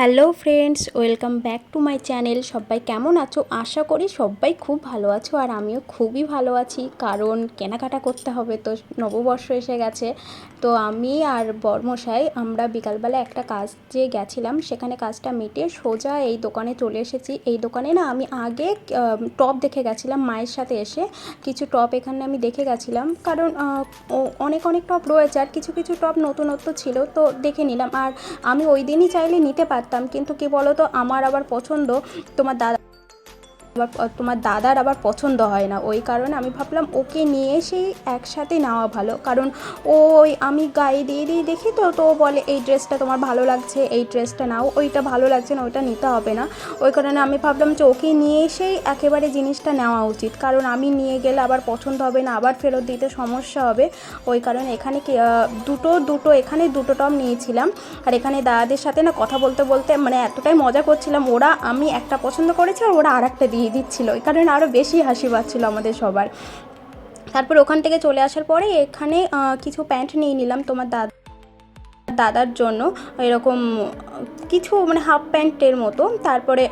Hello friends, welcome back to my channel. সবাই কেমন আছো? আশা করি সবাই খুব ভালো আছো আর আমিও খুবই ভালো আছি। কারণ কেনাকাটা করতে হবে তো নববর্ষ এসে গেছে। তো আমি আর বর্মশাই আমরা বিকালবেলা একটা কাজ যে গেছিলাম, সেখানে কাজটা মিটে সোজা এই দোকানে চলে এসেছি। এই দোকানে না আমি আগে টপ দেখে গেছিলাম মায়ের সাথে এসে। কিছু টপ এখানে আমি দেখে গেছিলাম। কারণ অনেক অনেক টপ রয়েছে আর কিছু কিছু টপ নতুনত্ব ছিল তো দেখে নিলাম। আর আমি ওই দিনই চাইলে নিতে পারতাম। কিন্তু কি বলো তো আমার আবার পছন্দ তোমার দাদা আবার তোমার দাদার আবার পছন্দ হয় না। ওই কারণে আমি ভাবলাম, ওকে নিয়ে এসেই একসাথে নেওয়া ভালো। কারণ ওই আমি গায়ে দিয়ে দিয়ে দেখি তো তো বলে, এই ড্রেসটা তোমার ভালো লাগছে, এই ড্রেসটা নাও, ওইটা ভালো লাগছে না, ওইটা নিতে হবে না। ওই কারণে আমি ভাবলাম যে, ওকে নিয়ে এসেই একেবারে জিনিসটা নেওয়া উচিত। কারণ আমি নিয়ে গেলে আবার পছন্দ হবে না, আবার ফেরত দিতে সমস্যা হবে। ওই কারণে এখানে দুটো দুটো, এখানে দুটো টপ নিয়েছিলাম। আর এখানে দাদাদের সাথে না কথা বলতে বলতে মানে এতটাই মজা করছিলাম, ওরা আমি একটা পছন্দ করেছি আর ওরা আর একটা দিয়ে দিচ্ছিল। ওই কারণে আরও বেশি হাসি পাচ্ছিলো আমাদের সবার। তারপর ওখান থেকে চলে আসার পরে এখানে কিছু প্যান্ট নিয়ে নিলাম তোমার দাদা। দাদার জন্য এরকম, কিছু মানে হাফ প্যান্টের মতো। তারপরে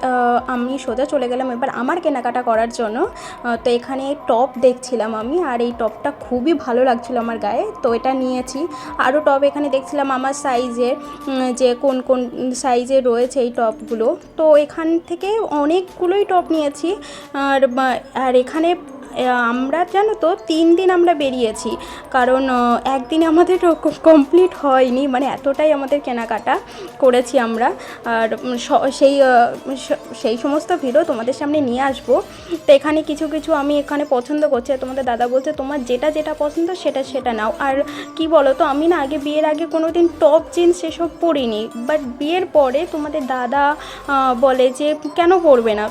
আমি সোজা চলে গেলাম এবার আমার কেনাকাটা করার জন্য। তো এখানে টপ দেখছিলাম আমি, আর এই টপটা খুবই ভালো লাগছিল আমার গায়ে। তো এটা নিয়েছি। আরও টপ এখানে দেখছিলাম আমার সাইজের যে কোন কোন সাইজে রয়েছে এই টপগুলো তো এখান থেকে অনেকগুলোই টপ নিয়েছি। আর আর এখানে আমরা জানো তো, তিন দিন আমরা বেরিয়েছি। কারণ একদিনে আমাদের কমপ্লিট হয়নি মানে এতটাই আমাদের কেনাকাটা করেছি আমরা। আর সেই সেই সমস্ত ভিডিও তোমাদের সামনে নিয়ে আসব। তো এখানে কিছু কিছু আমি এখানে পছন্দ করছি, আর তোমাদের দাদা বলছে, তোমার যেটা যেটা পছন্দ, সেটা সেটা নাও। আর কি বলো তো আমি না আগে, বিয়ের আগে কোনো দিন টপ জিন্স সেসব পরিনি। বাট বিয়ের পরে তোমাদের দাদা বলে যে, কেন পরবে না?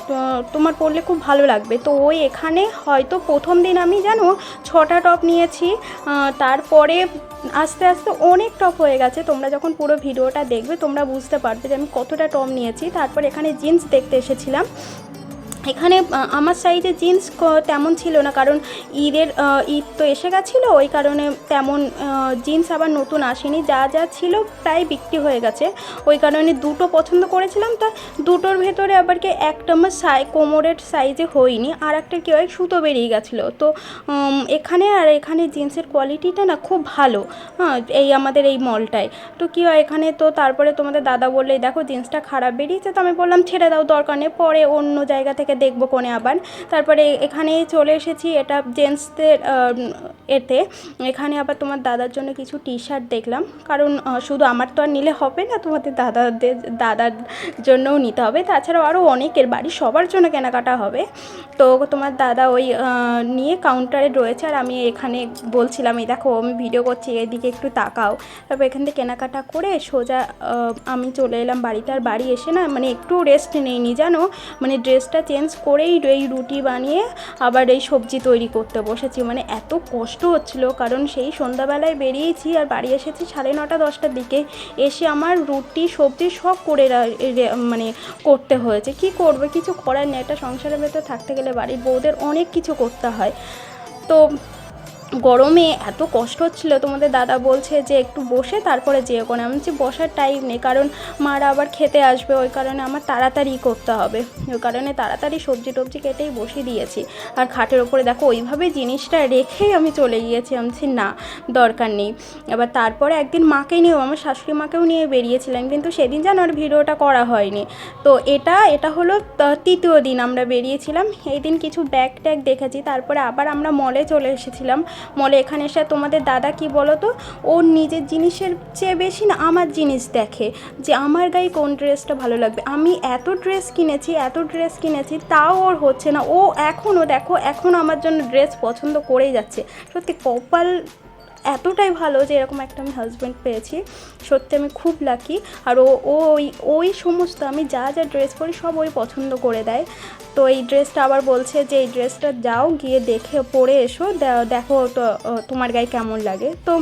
তোমার পরলে খুব ভালো লাগবে। তো ওই এখানে হয়তো প্রথম দিন আমি জানো ছটা টপ নিয়েছি তারপরে আস্তে আস্তে অনেক টপ হয়ে গেছে। তোমরা যখন পুরো ভিডিওটা দেখবে তোমরা বুঝতে পারবে যে আমি কতটা টপ নিয়েছি। তারপর এখানে জিন্স দেখতে এসেছিলাম। এখানে আমার সাইজে জিন্স তেমন ছিল না, কারণ ঈদের ঈদ তো এসে গেছিল, ওই কারণে তেমন জিন্স আবার নতুন আসেনি, যা যা ছিল প্রায় বিক্রি হয়ে গেছে। ওই কারণে দুটো পছন্দ করেছিলাম, তা দুটোর ভেতরে আবার কি একটা আমার সাই, কোমরের সাইজে হয়নি, আর একটা কি হয়, সুতো বেরিয়ে গেছিল। তো এখানে আর এখানে জিন্সের কোয়ালিটিটা না খুব ভালো হ্যাঁ এই আমাদের এই মলটায়। তো কী হয়, এখানে তো তারপরে তোমাদের দাদা বললে দেখো, জিন্সটা খারাপ বেরিয়েছে। তো আমি বললাম, ছেড়ে দাও, দরকার নেই। পরে অন্য জায়গা থেকে দেখব কোনে আবার। তারপরে এখানে চলে এসেছি, এটা জেন্টসদের এতে। এখানে আবার তোমার দাদার জন্য কিছু টি শার্ট দেখলাম। কারণ শুধু আমার তো আর নিলে হবে না, তোমাদের দাদাদের, দাদার জন্যও নিতে হবে। তাছাড়াও আরও অনেকের বাড়ি সবার জন্য কেনাকাটা হবে। তো তোমার দাদা ওই নিয়ে কাউন্টারে রয়েছে। আর আমি এখানে বলছিলাম, এই দেখো, আমি ভিডিও করছি, এদিকে একটু তাকাও। তারপর এখান থেকে কেনাকাটা করে সোজা আমি চলে এলাম বাড়িতে। আর বাড়ি এসে না মানে একটু রেস্ট নেইনি, জানো? মানে ড্রেসটা চেঞ্জ করেই এই রুটি বানিয়ে আবার এই সবজি তৈরি করতে বসেছি। মানে এত কষ্ট হচ্ছিল, কারণ সেই সন্ধ্যাবেলায় বেরিয়েছি আর বাড়ি এসেছি সাড়ে নটা, দশটার দিকে। এসে আমার রুটি, সবজি সব করে মানে করতে হয়েছে। কি করবে? কিছু করার নেই। একটা সংসারের ভেতর থাকতে গেলে বাড়ির বউদের অনেক কিছু করতে হয়। তো গরমে এত কষ্ট হচ্ছিল, তোমাদের দাদা বলছে যে একটু বসে তারপরে যেও কোনো। আমি বলছি, বসার টাইম নেই, কারণ মারা আবার খেতে আসবে, ওই কারণে আমার তাড়াতাড়ি করতে হবে। ওই কারণে তাড়াতাড়ি সবজি টবজি কেটেই বসিয়ে দিয়েছি। আর খাটের ওপরে দেখো, ওইভাবে জিনিসটা রেখেই আমি চলে গিয়েছি। আমি না, দরকার নেই। এবার তারপরে একদিন মাকে নিয়েও, আমার শাশুড়ি মাকেও নিয়ে বেরিয়েছিলাম, কিন্তু সেদিন যেন আর ভিডিওটা করা হয়নি। তো এটা এটা হলো তৃতীয় দিন আমরা বেরিয়েছিলাম। এই দিন কিছু ব্যাগ ট্যাগ দেখেছি, তারপরে আবার আমরা মলে চলে এসেছিলাম। মলে এখানে এসে তোমাদের দাদা কি বলো তো ও নিজের জিনিসের চেয়ে বেশি না আমার জিনিস দেখে যে আমার গায়ে কোন ড্রেসটা ভালো লাগবে। আমি এত ড্রেস কিনেছি, এত ড্রেস কিনেছি, তাও ওর হচ্ছে না। ও এখনও দেখো, এখন আমার জন্য ড্রেস পছন্দ করেই যাচ্ছে। সত্যি কপাল এতটাই ভালো যে এরকম একটা আমি হাজব্যান্ড পেয়েছি। সত্যি আমি খুব লাকি আর ও ওই ওই সমস্ত আমি যা যা ড্রেস পরি সব ওই পছন্দ করে দেয়। তো এই ড্রেসটা আবার বলছে যে, এই ড্রেসটা যাও গিয়ে দেখে, পরে এসো দেখো তো তোমার গায়ে কেমন লাগে। তো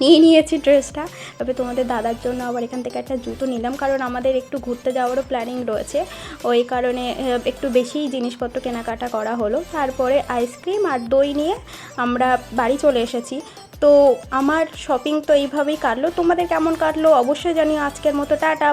নিয়ে নিয়েছি ড্রেসটা। তবে তোমাদের দাদার জন্য আবার এখান থেকে একটা জুতো নিলাম, কারণ আমাদের একটু ঘুরতে যাওয়ারও প্ল্যানিং রয়েছে। ওই কারণে একটু বেশি জিনিসপত্র কেনাকাটা করা হলো। তারপরে আইসক্রিম আর দই নিয়ে আমরা বাড়ি চলে এসেছি। তো আমার শপিং তো এইভাবেই কাটলো। তোমাদের কেমন কাটলো? অবশ্যই জানিও। আজকের মতো টাটা।